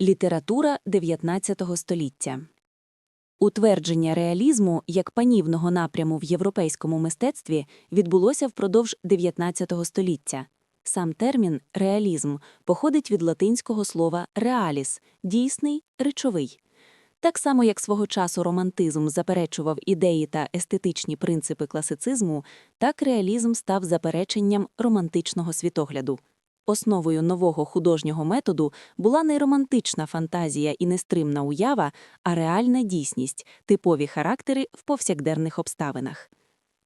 Література 19 століття Утвердження реалізму як панівного напряму в європейському мистецтві відбулося впродовж 19 століття. Сам термін «реалізм» походить від латинського слова «реаліс» – дійсний, речовий. Так само, як свого часу романтизм заперечував ідеї та естетичні принципи класицизму, так реалізм став запереченням романтичного світогляду. Основою нового художнього методу була не романтична фантазія і нестримна уява, а реальна дійсність, типові характери в повсякденних обставинах.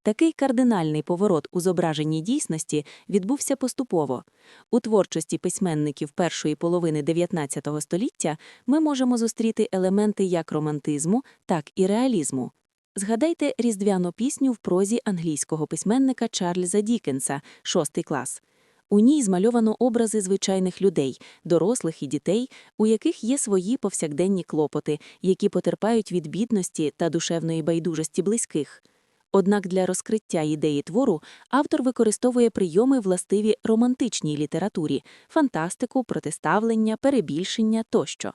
Такий кардинальний поворот у зображенні дійсності відбувся поступово. У творчості письменників першої половини XIX століття ми можемо зустріти елементи як романтизму, так і реалізму. Згадайте різдвяну пісню в прозі англійського письменника Чарльза Дікенса, шостий клас. У ній змальовано образи звичайних людей, дорослих і дітей, у яких є свої повсякденні клопоти, які потерпають від бідності та душевної байдужості близьких. Однак для розкриття ідеї твору автор використовує прийоми властиві романтичній літературі фантастику, протиставлення, перебільшення тощо.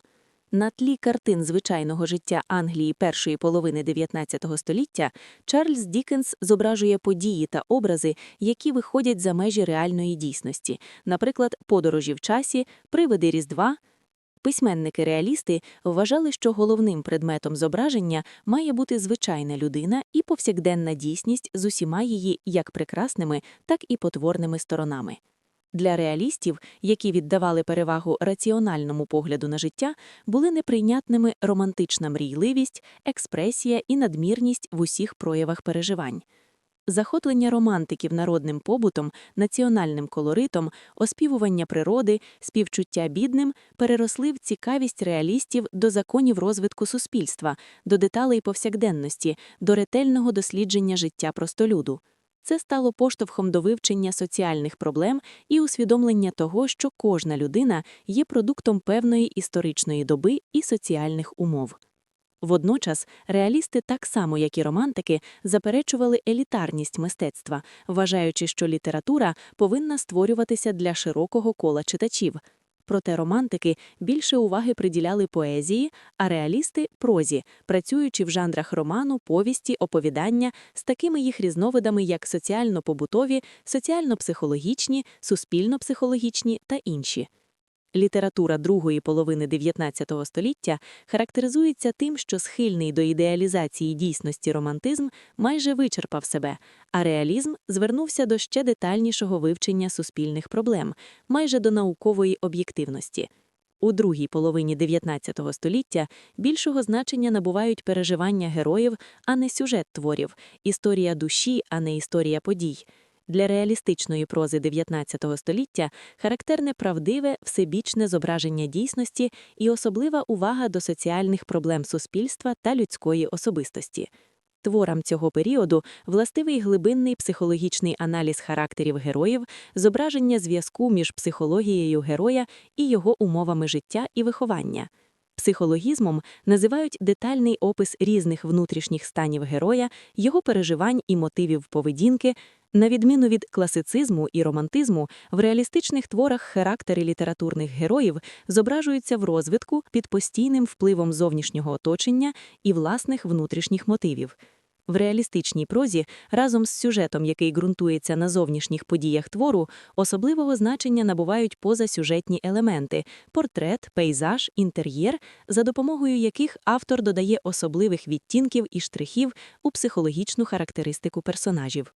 На тлі картин звичайного життя Англії першої половини XIX століття Чарльз Дікенс зображує події та образи, які виходять за межі реальної дійсності, наприклад, подорожі в часі, привиди Різдва. Письменники-реалісти вважали, що головним предметом зображення має бути звичайна людина і повсякденна дійсність з усіма її як прекрасними, так і потворними сторонами. Для реалістів, які віддавали перевагу раціональному погляду на життя, були неприйнятними романтична мрійливість, експресія і надмірність в усіх проявах переживань. Захоплення романтиків народним побутом, національним колоритом, оспівування природи, співчуття бідним переросли в цікавість реалістів до законів розвитку суспільства, до деталей повсякденності, до ретельного дослідження життя простолюду. Це стало поштовхом до вивчення соціальних проблем і усвідомлення того, що кожна людина є продуктом певної історичної доби і соціальних умов. Водночас реалісти, так само як і романтики, заперечували елітарність мистецтва, вважаючи, що література повинна створюватися для широкого кола читачів. Проте романтики більше уваги приділяли поезії, а реалісти прозі, працюючи в жанрах роману, повісті, оповідання з такими їх різновидами, як соціально-побутові, соціально-психологічні, суспільно-психологічні та інші. Література другої половини XIX століття характеризується тим, що схильний до ідеалізації дійсності романтизм майже вичерпав себе, а реалізм звернувся до ще детальнішого вивчення суспільних проблем, майже до наукової об'єктивності. У другій половині XIX століття більшого значення набувають переживання героїв, а не сюжет творів, історія душі, а не історія подій. Для реалістичної прози XIX століття характерне правдиве, всебічне зображення дійсності і особлива увага до соціальних проблем суспільства та людської особистості. Творам цього періоду властивий глибинний психологічний аналіз характерів героїв, зображення зв'язку між психологією героя і його умовами життя і виховання. Психологізмом називають детальний опис різних внутрішніх станів героя, його переживань і мотивів поведінки, на відміну від класицизму і романтизму, в реалістичних творах характери літературних героїв зображуються в розвитку під постійним впливом зовнішнього оточення і власних внутрішніх мотивів. В реалістичній прозі, разом з сюжетом, який ґрунтується на зовнішніх подіях твору, особливого значення набувають позасюжетні елементи портрет, пейзаж, інтер'єр, за допомогою яких автор додає особливих відтінків і штрихів у психологічну характеристику персонажів.